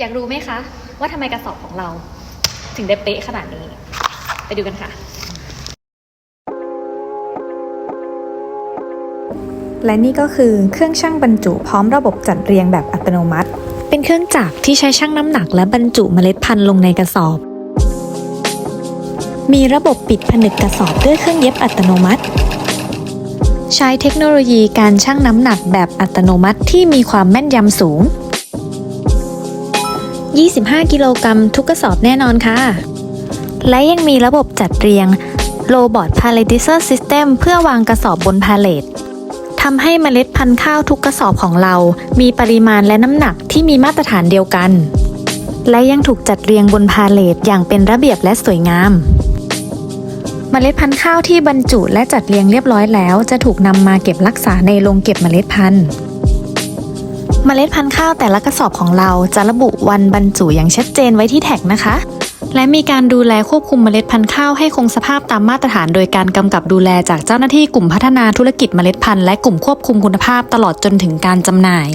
อยากรู้ไหมคะ ว่าทำไมกระสอบของเรา ถึงได้เป๊ะขนาดนี้ ไปดูกันค่ะ และนี่ก็คือเครื่องชั่งบรรจุพร้อมระบบจัดเรียงแบบอัตโนมัติ เป็นเครื่องจักรที่ใช้ชั่งน้ำหนักและบรรจุเมล็ดพันธุ์ลงในกระสอบ มีระบบปิดผนึกกระสอบด้วยเครื่องเย็บอัตโนมัติใช้เทคโนโลยีการชั่งน้ำหนักแบบอัตโนมัติที่มีความแม่นยำสูง 25 กิโลกรัมทุกกระสอบแน่นอนค่ะ และยังมีระบบจัดเรียง Robot Palletizer System เพื่อวางกระสอบบนพาเลตทำให้เมล็ดพันธุ์ข้าวทุกกระสอบของเรา มีปริมาณและน้ำหนักที่มีมาตรฐานเดียวกัน และยังถูกจัดเรียงบนพาเลตอย่างเป็นระเบียบและสวยงามเมล็ดพันธุ์ข้าวที่บรรจุและจัดเรียงเรียบร้อยแล้ว จะถูกนำมาเก็บรักษาในโรงเก็บเมล็ดพันธุ์ เมล็ดพันธุ์ข้าวแต่ละกระสอบของเราจะระบุวันบรรจุอย่างชัดเจนไว้ที่แท็กนะคะ และมีการดูแลควบคุมเมล็ดพันธุ์ข้าวให้คงสภาพตามมาตรฐาน โดยการกำกับดูแลจากเจ้าหน้าที่กลุ่มพัฒนาธุรกิจเมล็ดพันธุ์และกลุ่มควบคุมคุณภาพตลอดจนถึงการจำหน่าย